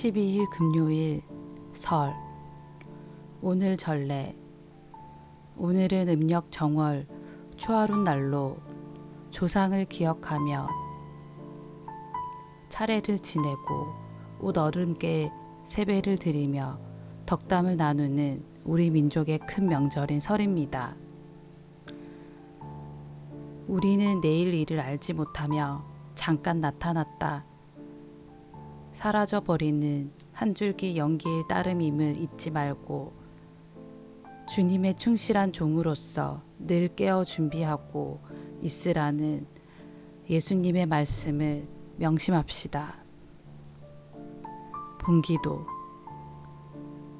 12일 금요일 설. 오늘 전례. 오늘은 음력 정월 초하룬 날로 조상을 기억하며 차례를 지내고 옷 어른께 세배를 드리며 덕담을 나누는 우리 민족의 큰 명절인 설입니다. 우리는 내일 일을 알지 못하며 잠깐 나타났다 사라져 버리는 한 줄기 연기의 따름임을 잊지 말고 주님의 충실한 종으로서 늘 깨어 준비하고 있으라는 예수님의 말씀을 명심합시다. 본기도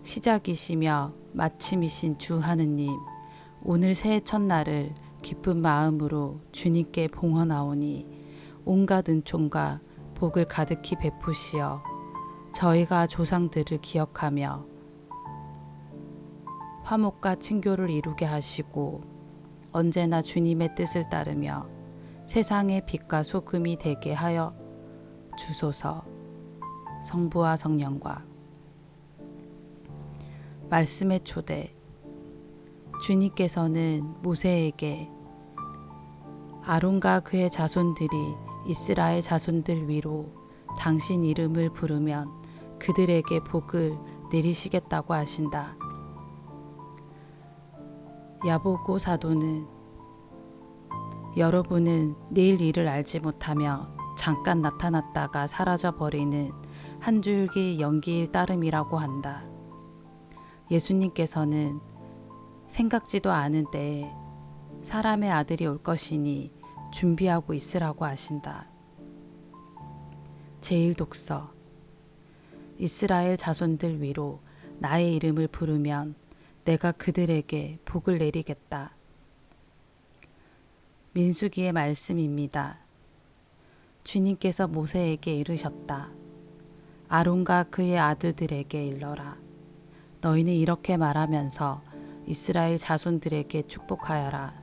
시작이시며 마침이신 주 하느님 오늘 새해 첫날을 기쁜 마음으로 주님께 봉헌하오니 온갖 은총과 복을 가득히 베푸시어 저희가 조상들을 기억하며 화목과 친교를 이루게 하시고 언제나 주님의 뜻을 따르며 세상의 빛과 소금이 되게 하여 주소서 성부와 성령과. 말씀의 초대 주님께서는 모세에게 아론과 그의 자손들이 이스라엘 자손들 위로 당신 이름을 부르면 그들에게 복을 내리시겠다고 하신다. 야보고 사도는 여러분은 내일 일을 알지 못하며 잠깐 나타났다가 사라져 버리는 한 줄기 연기일 따름이라고 한다. 예수님께서는 생각지도 않은 때에 사람의 아들이 올 것이니 준비하고 있으라고 하신다. 제일 독서 이스라엘 자손들 위로 나의 이름을 부르면 내가 그들에게 복을 내리겠다. 민수기의 말씀입니다. 주님께서 모세에게 이르셨다. 아론과 그의 아들들에게 일러라. 너희는 이렇게 말하면서 이스라엘 자손들에게 축복하여라.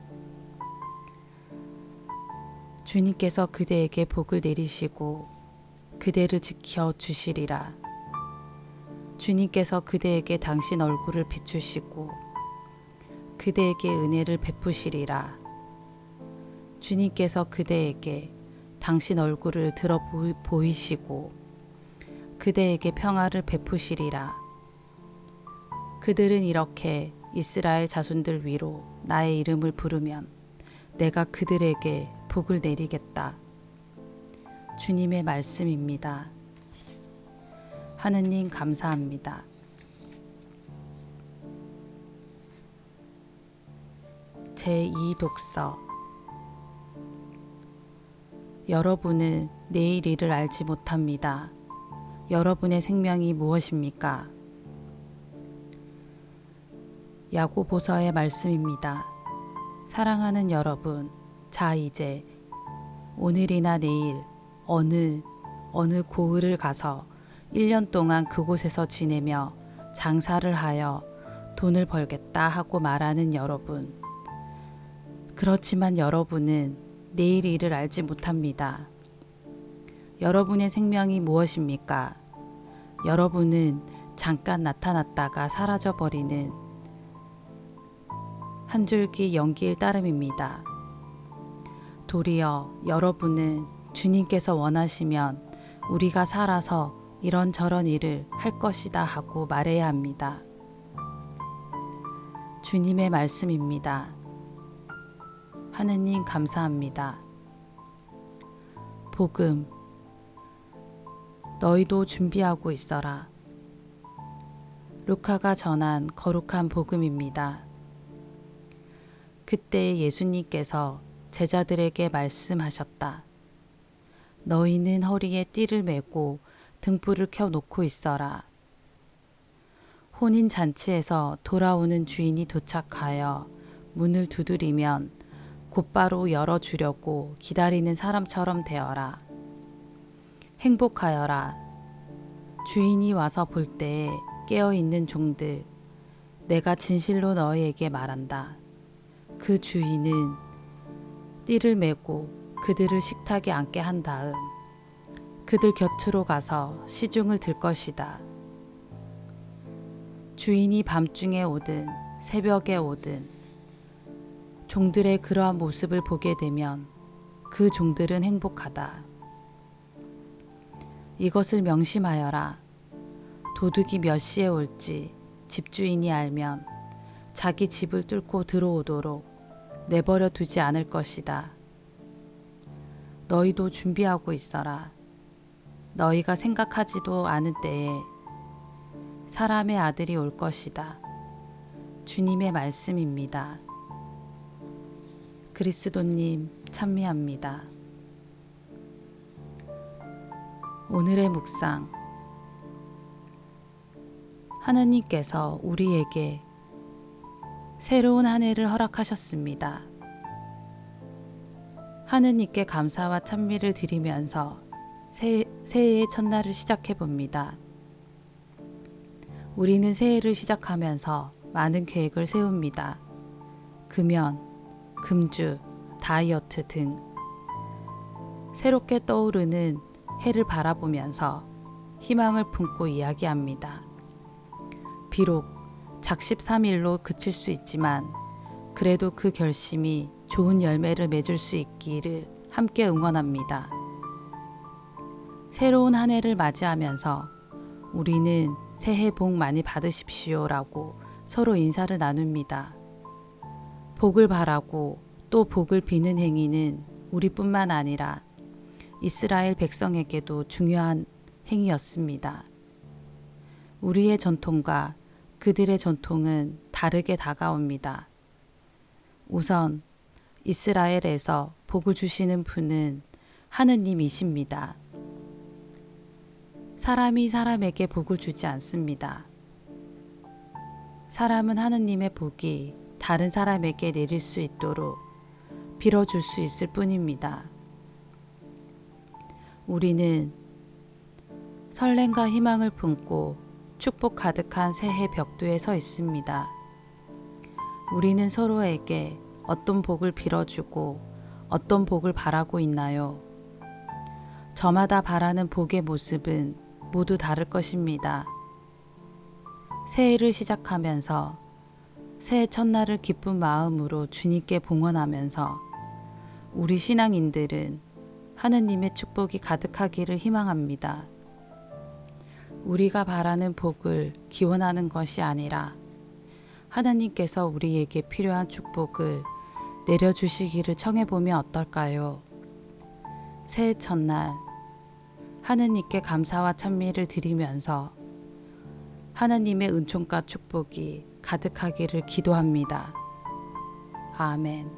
주님께서 그대에게 복을 내리시고 그대를 지켜 주시리라. 주님께서 그대에게 당신 얼굴을 비추시고 그대에게 은혜를 베푸시리라. 주님께서 그대에게 당신 얼굴을 들어 보이시고 그대에게 평화를 베푸시리라. 그들은 이렇게 이스라엘 자손들 위로 나의 이름을 부르면 내가 그들에게 복을 내리겠다. 주님의 말씀입니다. 하느님 감사합니다. 제2 독서 여러분은 내일 일을 알지 못합니다. 여러분의 생명이 무엇입니까? 야고보서의 말씀입니다. 사랑하는 여러분, 자 이제 오늘이나 내일 어느 어느 고을을 가서 1년 동안 그곳에서 지내며 장사를 하여 돈을 벌겠다 하고 말하는 여러분. 그렇지만 여러분은 내일 일을 알지 못합니다. 여러분의 생명이 무엇입니까? 여러분은 잠깐 나타났다가 사라져 버리는 한 줄기 연기일 따름입니다. 도리어 여러분은 주님께서 원하시면 우리가 살아서 이런저런 일을 할 것이다 하고 말해야 합니다. 주님의 말씀입니다. 하느님 감사합니다. 복음 너희도 준비하고 있어라. 루카가 전한 거룩한 복음입니다. 그때 예수님께서 제자들에게 말씀하셨다. 너희는 허리에 띠를 메고 등불을 켜놓고 있어라. 혼인 잔치에서 돌아오는 주인이 도착하여 문을 두드리면 곧바로 열어주려고 기다리는 사람처럼 되어라. 행복하여라. 주인이 와서 볼 때에 깨어있는 종들, 내가 진실로 너희에게 말한다. 그 주인은 띠를 메고 그들을 식탁에 앉게 한 다음 그들 곁으로 가서 시중을 들 것이다. 주인이 밤중에 오든 새벽에 오든 종들의 그러한 모습을 보게 되면 그 종들은 행복하다. 이것을 명심하여라. 도둑이 몇 시에 올지 집주인이 알면 자기 집을 뚫고 들어오도록 내버려 두지 않을 것이다. 너희도 준비하고 있어라. 너희가 생각하지도 않은 때에 사람의 아들이 올 것이다. 주님의 말씀입니다. 그리스도님 찬미합니다. 오늘의 묵상 하나님께서 우리에게 새로운 한 해를 허락하셨습니다. 하느님께 감사와 찬미를 드리면서 새, 새해의 첫날을 시작해 봅니다. 우리는 새해를 시작하면서 많은 계획을 세웁니다. 금연, 금주, 다이어트 등 새롭게 떠오르는 해를 바라보면서 희망을 품고 이야기합니다. 비록 작십삼일로 그칠 수 있지만 그래도 그 결심이 좋은 열매를 맺을 수 있기를 함께 응원합니다. 새로운 한 해를 맞이하면서 우리는 새해 복 많이 받으십시오라고 서로 인사를 나눕니다. 복을 바라고 또 복을 비는 행위는 우리뿐만 아니라 이스라엘 백성에게도 중요한 행위였습니다. 우리의 전통과 그들의 전통은 다르게 다가옵니다. 우선 이스라엘에서 복을 주시는 분은 하느님이십니다. 사람이 사람에게 복을 주지 않습니다. 사람은 하느님의 복이 다른 사람에게 내릴 수 있도록 빌어줄 수 있을 뿐입니다. 우리는 설렘과 희망을 품고 축복 가득한 새해 벽두에 서 있습니다. 우리는 서로에게 어떤 복을 빌어주고 어떤 복을 바라고 있나요? 저마다 바라는 복의 모습은 모두 다를 것입니다. 새해를 시작하면서 새해 첫날을 기쁜 마음으로 주님께 봉헌하면서 우리 신앙인들은 하느님의 축복이 가득하기를 희망합니다. 우리가 바라는 복을 기원하는 것이 아니라 하나님께서 우리에게 필요한 축복을 내려주시기를 청해보면 어떨까요? 새해 첫날 하느님께 감사와 찬미를 드리면서 하나님의 은총과 축복이 가득하기를 기도합니다. 아멘.